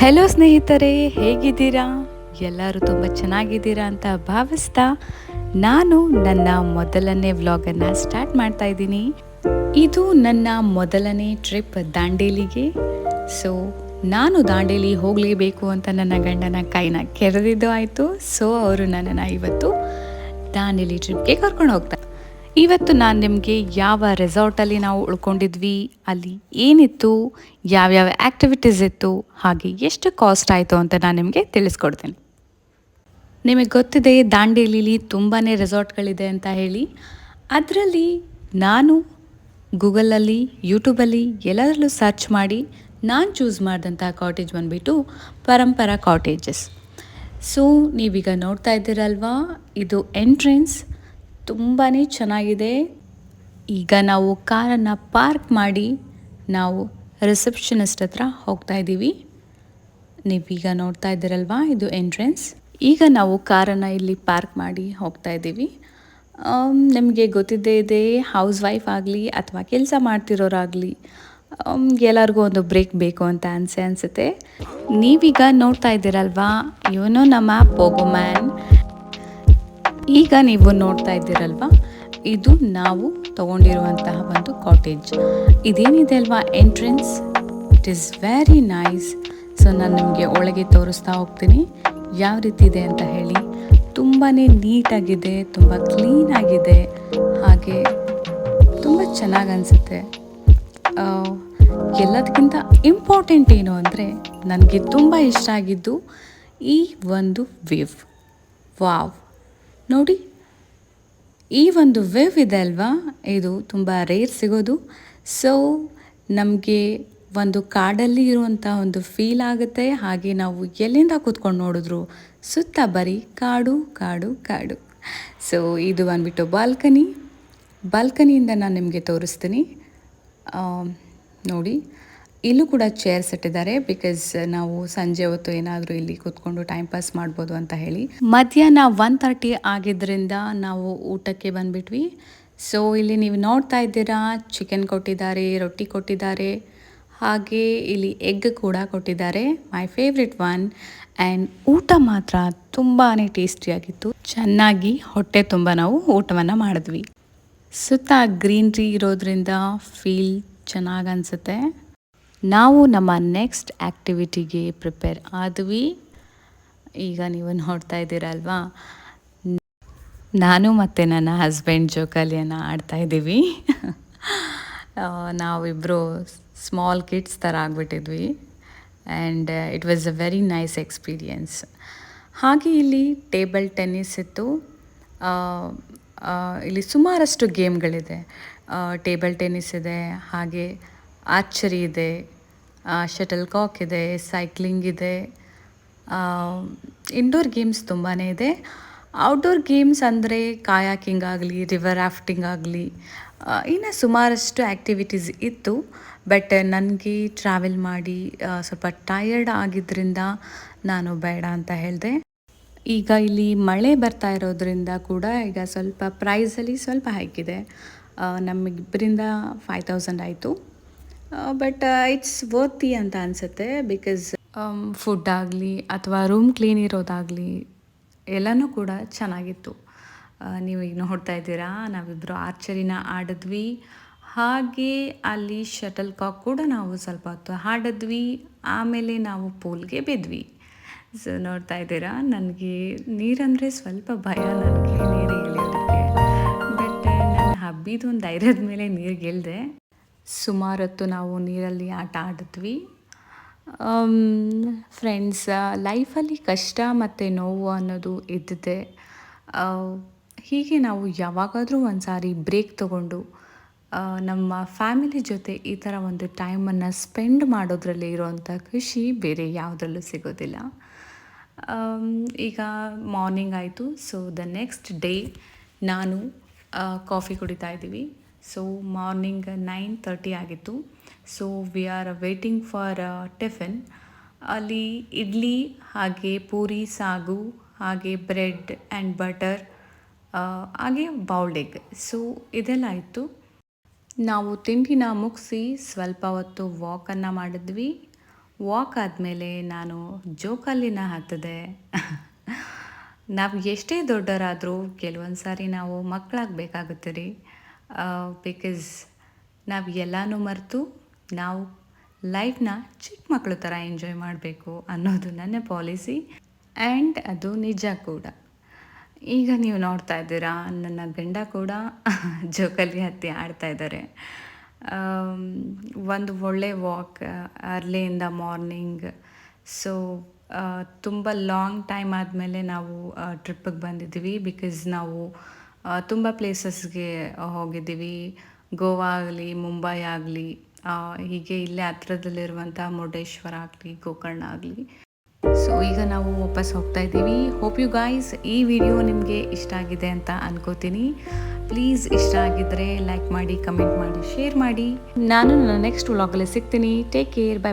Hello ಸ್ನೇಹಿತರೆ, ಹೇಗಿದ್ದೀರಾ? ಎಲ್ಲರೂ ತುಂಬ ಚೆನ್ನಾಗಿದ್ದೀರಾ ಅಂತ ಭಾವಿಸ್ತಾ ನಾನು ನನ್ನ ಮೊದಲನೇ ವ್ಲಾಗನ್ನು ಸ್ಟಾರ್ಟ್ ಮಾಡ್ತಾ ಇದ್ದೀನಿ. ಇದು ನನ್ನ ಮೊದಲನೇ ಟ್ರಿಪ್ ದಾಂಡೇಲಿಗೆ. ಸೊ ನಾನು ದಾಂಡೇಲಿ ಹೋಗಲೇಬೇಕು ಅಂತ ನನ್ನ ಗಂಡನ ಕೈನ ಕೆರೆದಿದ್ದು ಆಯಿತು. ಸೊ ಅವರು ನನ್ನನ್ನು ಇವತ್ತು ದಾಂಡೇಲಿ ಟ್ರಿಪ್ಗೆ ಕರ್ಕೊಂಡು ಹೋಗ್ತಾರೆ. ಇವತ್ತು ನಾನು ನಿಮಗೆ ಯಾವ ರೆಸಾರ್ಟಲ್ಲಿ ನಾವು ಉಳ್ಕೊಂಡಿದ್ವಿ, ಅಲ್ಲಿ ಏನಿತ್ತು, ಯಾವ್ಯಾವ ಆ್ಯಕ್ಟಿವಿಟೀಸ್ ಇತ್ತು, ಹಾಗೆ ಎಷ್ಟು ಕಾಸ್ಟ್ ಆಯಿತು ಅಂತ ನಾನು ನಿಮಗೆ ತಿಳಿಸ್ಕೊಡ್ತೀನಿ. ನಿಮಗೆ ಗೊತ್ತಿದೆ, ದಾಂಡೇಲಿಲಿ ತುಂಬಾ ರೆಸಾರ್ಟ್ಗಳಿದೆ ಅಂತ ಹೇಳಿ. ಅದರಲ್ಲಿ ನಾನು ಗೂಗಲಲ್ಲಿ, ಯೂಟ್ಯೂಬಲ್ಲಿ ಎಲ್ಲರಲ್ಲೂ ಸರ್ಚ್ ಮಾಡಿ ನಾನು ಚೂಸ್ ಮಾಡಿದಂಥ ಕಾಟೇಜ್ ಬಂದುಬಿಟ್ಟು ಪರಂಪರಾ ಕಾಟೇಜಸ್ ಸೊ ನೀವೀಗ ನೋಡ್ತಾ ಇದ್ದೀರಲ್ವಾ, ಇದು ಎಂಟ್ರೆನ್ಸ್ ತುಂಬಾ ಚೆನ್ನಾಗಿದೆ. ಈಗ ನಾವು ಕಾರನ್ನು ಪಾರ್ಕ್ ಮಾಡಿ ನಾವು ರಿಸೆಪ್ಷನಿಸ್ಟ್ ಹತ್ರ ಹೋಗ್ತಾ ಇದ್ದೀವಿ. ನೀವೀಗ ನೋಡ್ತಾ ಇದ್ದೀರಲ್ವಾ ಇದು ಎಂಟ್ರೆನ್ಸ್? ಈಗ ನಾವು ಕಾರನ್ನು ಇಲ್ಲಿ ಪಾರ್ಕ್ ಮಾಡಿ ಹೋಗ್ತಾ ಇದ್ದೀವಿ. ನಿಮಗೆ ಗೊತ್ತಿದ್ದೇ ಇದೆ, ಹೌಸ್ ವೈಫ್ ಆಗಲಿ ಅಥವಾ ಕೆಲಸ ಮಾಡ್ತಿರೋರಾಗಲಿ ಎಲ್ಲರಿಗೂ ಒಂದು ಬ್ರೇಕ್ ಬೇಕು ಅಂತ ಅನಿಸೆ ಅನಿಸುತ್ತೆ. ನೀವೀಗ ನೋಡ್ತಾ ಇದ್ದೀರಲ್ವಾ, ಇವನು ನಮ್ಮ ಪೋಗೋಮ್ಯಾನ್ ಈಗ ನೀವು ನೋಡ್ತಾ ಇದ್ದೀರಲ್ವಾ? ಇದು ನಾವು ತಗೊಂಡಿರುವಂತಹ ಒಂದು ಕಾಟೇಜ್ ಇದೇನಿದೆ ಅಲ್ವಾ? Entrance it is very nice so ನಾನು ನಿಮಗೆ ಒಳಗೆ ತೋರಿಸ್ತಾ ಹೋಗ್ತೀನಿ. ಯಾವ ರೀತಿ ಇದೆ ಅಂತ ಹೇಳಿ. ತುಂಬಾ ನೀಟಾಗಿದೆ, ತುಂಬ ಕ್ಲೀನಾಗಿದೆ ಹಾಗೆ ತುಂಬ ಚೆನ್ನಾಗಿ ಅನಿಸುತ್ತೆ. ಎಲ್ಲದಕ್ಕಿಂತ ಇಂಪಾರ್ಟೆಂಟ್ ಏನು ಅಂದರೆ ನನಗೆ ತುಂಬ ಇಷ್ಟ ಆಗಿದ್ದು ಈ ಒಂದು ವೇವ್ ವಾವ್ ನೋಡಿ. ಈ ಒಂದು ವೇವ್ ಇದೆ ಅಲ್ವಾ? ಇದು ತುಂಬ ರೇರ್ ಸಿಗೋದು. ಸೊ ನಮಗೆ ಒಂದು ಕಾಡಲ್ಲಿ ಇರುವಂಥ ಒಂದು ಫೀಲ್ ಆಗುತ್ತೆ. ಹಾಗೆ ನಾವು ಎಲ್ಲಿಂದ ಕೂತ್ಕೊಂಡು ನೋಡಿದ್ರು? ಸುತ್ತ ಬರೀ ಕಾಡು ಕಾಡು ಕಾಡು. ಸೊ ಇದು ಬಂದುಬಿಟ್ಟು ಬಾಲ್ಕನಿ ಬಾಲ್ಕನಿಯಿಂದ ನಾನು ನಿಮಗೆ ತೋರಿಸ್ತೀನಿ. ನೋಡಿ. ಇಲ್ಲೂ ಕೂಡ ಚೇರ್ಸ್ ಇಟ್ಟಿದ್ದಾರೆ ಬಿಕಾಸ್ ನಾವು ಸಂಜೆ ಹೊತ್ತು ಏನಾದರೂ ಇಲ್ಲಿ ಕೂತ್ಕೊಂಡು ಟೈಮ್ ಪಾಸ್ ಮಾಡ್ಬೋದು ಅಂತ ಹೇಳಿ. ಮಧ್ಯಾಹ್ನ ಒನ್ ತರ್ಟಿ ಆಗಿದ್ದರಿಂದ ನಾವು ಊಟಕ್ಕೆ ಬಂದ್ಬಿಟ್ವಿ. ಸೊ ಇಲ್ಲಿ ನೀವು ನೋಡ್ತಾ ಇದ್ದೀರಾ ಚಿಕನ್ ಕೊಟ್ಟಿದ್ದಾರೆ, ರೊಟ್ಟಿ ಕೊಟ್ಟಿದ್ದಾರೆ, ಹಾಗೆ ಇಲ್ಲಿ ಎಗ್ ಕೂಡ ಕೊಟ್ಟಿದ್ದಾರೆ ಮೈ ಫೇವ್ರೆಟ್ ಒನ್ ಆ್ಯಂಡ್ ಊಟ ಮಾತ್ರ ತುಂಬಾ ಟೇಸ್ಟಿಯಾಗಿತ್ತು ಚೆನ್ನಾಗಿ ಹೊಟ್ಟೆ ತುಂಬ ನಾವು ಊಟವನ್ನು ಮಾಡಿದ್ವಿ. ಸುತ್ತ ಗ್ರೀನ್ರಿ ಇರೋದ್ರಿಂದ ಫೀಲ್ ಚೆನ್ನಾಗಿ ಅನಿಸುತ್ತೆ. ನಾವು ನಮ್ಮ ನೆಕ್ಸ್ಟ್ ಆ್ಯಕ್ಟಿವಿಟಿಗೆ ಪ್ರಿಪೇರ್ ಆದ್ವಿ. ಈಗ ನೀವು ನೋಡ್ತಾ ಇದ್ದೀರಲ್ವಾ? ನಾನು ಮತ್ತು ನನ್ನ ಹಸ್ಬೆಂಡ್ ಜೋಕಾಲಿಯನ್ನು ಆಡ್ತಾ ಇದ್ದೀವಿ. ನಾವಿಬ್ಬರು ಸ್ಮಾಲ್ ಕಿಡ್ಸ್ ಥರ ಆಗಿಬಿಟ್ಟಿದ್ವಿ. And it was a very nice experience ಹಾಗೆ ಇಲ್ಲಿ ಟೇಬಲ್ ಟೆನ್ನಿಸ್ ಇತ್ತು. ಇಲ್ಲಿ ಸುಮಾರಷ್ಟು ಗೇಮ್ಗಳಿದೆ ಟೇಬಲ್ ಟೆನ್ನಿಸ್ ಇದೆ. ಹಾಗೆ ಆರ್ಚರಿ ಇದೆ ಶಟಲ್ ಕಾಕ್ ಇದೆ, ಸೈಕ್ಲಿಂಗ್ ಇದೆ ಇಂಡೋರ್ ಗೇಮ್ಸ್ ತುಂಬಾ ಇದೆ. ಔಟ್ಡೋರ್ ಗೇಮ್ಸ್ ಅಂದರೆ ಕಾಯಾಕಿಂಗ್ ಆಗಲಿ ರಿವರ್ ರಾಫ್ಟಿಂಗ್ ಆಗಲಿ ಇನ್ನು ಸುಮಾರಷ್ಟು ಆ್ಯಕ್ಟಿವಿಟೀಸ್ ಇತ್ತು. ಬಟ್ ನನಗೆ ಟ್ರಾವೆಲ್ ಮಾಡಿ ಸ್ವಲ್ಪ ಟಯರ್ಡ್ ಆಗಿದ್ದರಿಂದ ನಾನು ಬೇಡ ಅಂತ ಹೇಳಿದೆ. ಈಗ ಇಲ್ಲಿ ಮಳೆ ಬರ್ತಾ ಇರೋದ್ರಿಂದ ಕೂಡ ಈಗ ಸ್ವಲ್ಪ ಪ್ರೈಸಲ್ಲಿ ಸ್ವಲ್ಪ ಹಾಕಿದೆ ನಮಗಿಬ್ಬರಿಂದ ಫೈವ್ ತೌಸಂಡ್ ಆಯಿತು. ಬಟ್ ಇಟ್ಸ್ ವರ್ತಿ ಅಂತ ಅನಿಸುತ್ತೆ ಬಿಕಾಸ್ ಫುಡ್ ಆಗಲಿ ಅಥವಾ ರೂಮ್ ಕ್ಲೀನ್ ಇರೋದಾಗಲಿ ಎಲ್ಲನೂ ಕೂಡ ಚೆನ್ನಾಗಿತ್ತು. ನೀವು ಈಗ ನೋಡ್ತಾ ಇದ್ದೀರಾ ನಾವಿಬ್ಬರು ಆರ್ಚರಿನ ಆಡಿದ್ವಿ. ಹಾಗೆ ಅಲ್ಲಿ ಶಟಲ್ ಕಾಕ್ ಕೂಡ ನಾವು ಸ್ವಲ್ಪ ಹೊತ್ತು ಹಾಡಿದ್ವಿ ಆಮೇಲೆ ನಾವು ಪೂಲ್ಗೆ ಬಿದ್ವಿ. ಸೊ ನೋಡ್ತಾ ಇದ್ದೀರಾ, ನನಗೆ ನೀರಂದರೆ ಸ್ವಲ್ಪ ಭಯ ನನಗೆ ನೀರು ಇಳಿಯೋದಕ್ಕೆ ಬಟ್ ನಾನು ಹಬ್ಬಿದ ಒಂದು ಧೈರ್ಯದ ಮೇಲೆ ನೀರು ಇಳಿದೆ ಸುಮಾರು ಹೊತ್ತು ನಾವು ನೀರಲ್ಲಿ ಆಟ ಆಡಿದ್ವಿ. ಫ್ರೆಂಡ್ಸ್ ಲೈಫಲ್ಲಿ ಕಷ್ಟ ಮತ್ತು ನೋವು ಅನ್ನೋದು ಇದ್ದಿದೆ ಹೀಗೆ ನಾವು ಯಾವಾಗಾದರೂ ಒಂದು ಸಾರಿ ಬ್ರೇಕ್ ತಗೊಂಡು ನಮ್ಮ ಫ್ಯಾಮಿಲಿ ಜೊತೆ ಈ ಥರ ಒಂದು ಟೈಮನ್ನು ಸ್ಪೆಂಡ್ ಮಾಡೋದ್ರಲ್ಲಿ ಇರೋವಂಥ ಖುಷಿ ಬೇರೆ ಯಾವುದರಲ್ಲೂ ಸಿಗೋದಿಲ್ಲ. ಈಗ ಮಾರ್ನಿಂಗ್ ಆಯಿತು. ಸೊ ದ ನೆಕ್ಸ್ಟ್ ಡೇ ನಾನು ಕಾಫಿ ಕುಡಿತಾ ಇದ್ದೀವಿ. ಸೊ ಮಾರ್ನಿಂಗ್ ನೈನ್ ತರ್ಟಿ ಆಗಿತ್ತು. So we are waiting for tiffin ಅಲ್ಲಿ ಇಡ್ಲಿ, ಹಾಗೆ ಪೂರಿ, ಸಾಗು, ಹಾಗೆ ಬ್ರೆಡ್ ಆ್ಯಂಡ್ ಬಟರ್ ಹಾಗೆ ಬೌಲ್ಡೆಗ್ ಸೊ ಇದೆಲ್ಲ ಇತ್ತು ನಾವು ತಿಂಡಿನ ಮುಗಿಸಿ ಸ್ವಲ್ಪ ಹೊತ್ತು ವಾಕನ್ನು ಮಾಡಿದ್ವಿ. ವಾಕ್ ಆದಮೇಲೆ ನಾನು ಜೋಕಾಲಿನ ಹತ್ತದೆ ನಾವು ಎಷ್ಟೇ ದೊಡ್ಡರಾದರೂ ಕೆಲವೊಂದು ಸಾರಿ ನಾವು ಮಕ್ಕಳಾಗಬೇಕಾಗುತ್ತೆ ರೀ ಬಿಕಾಸ್ ನಾವು ಎಲ್ಲನೂ ಮರೆತು ನಾವು ಲೈಫ್ನ ಚಿಕ್ಕ ಮಕ್ಕಳು ಥರ ಎಂಜಾಯ್ ಮಾಡಬೇಕು ಅನ್ನೋದು ನನ್ನ ಪಾಲಿಸಿ ಆ್ಯಂಡ್ ಅದು ನಿಜ ಕೂಡ. ಈಗ ನೀವು ನೋಡ್ತಾ ಇದ್ದೀರಾ, ನನ್ನ ಗಂಡ ಕೂಡ ಜೋಕಲಿ ಹತ್ತಿ ಆಡ್ತಾ ಇದ್ದಾರೆ ಒಂದು ಒಳ್ಳೆ ವಾಕ್ ಅರ್ಲಿ ಇಂದ ಮಾರ್ನಿಂಗ್ ಸೊ ತುಂಬ ಲಾಂಗ್ ಟೈಮ್ ಆದಮೇಲೆ ನಾವು ಟ್ರಿಪ್ಪಿಗೆ ಬಂದಿದ್ದೀವಿ ಬಿಕಾಸ್ ನಾವು ತುಂಬ ಪ್ಲೇಸಸ್ಗೆ ಹೋಗಿದ್ದೀವಿ. ಗೋವಾ ಆಗಲಿ, ಮುಂಬೈ ಆಗಲಿ ಹೀಗೆ ಇಲ್ಲೇ ಹತ್ರದಲ್ಲಿರುವಂಥ ಮುರುಡೇಶ್ವರ ಆಗಲಿ, ಗೋಕರ್ಣ ಆಗಲಿ. ಸೊ ಈಗ ನಾವು ವಾಪಸ್ ಹೋಗ್ತಾ ಇದ್ದೀವಿ. ಹೋಪ್ ಯು ಗಾಯ್ಸ್ ಈ ವಿಡಿಯೋ ನಿಮಗೆ ಇಷ್ಟ ಆಗಿದೆ ಅಂತ ಅನ್ಕೋತೀನಿ. ಪ್ಲೀಸ್ ಇಷ್ಟ ಆಗಿದ್ರೆ ಲೈಕ್ ಮಾಡಿ ಕಮೆಂಟ್ ಮಾಡಿ ಶೇರ್ ಮಾಡಿ. ನಾನು ನನ್ನ ನೆಕ್ಸ್ಟ್ ವ್ಲಾಗಲ್ಲಿ ಸಿಗ್ತೀನಿ. Take care bye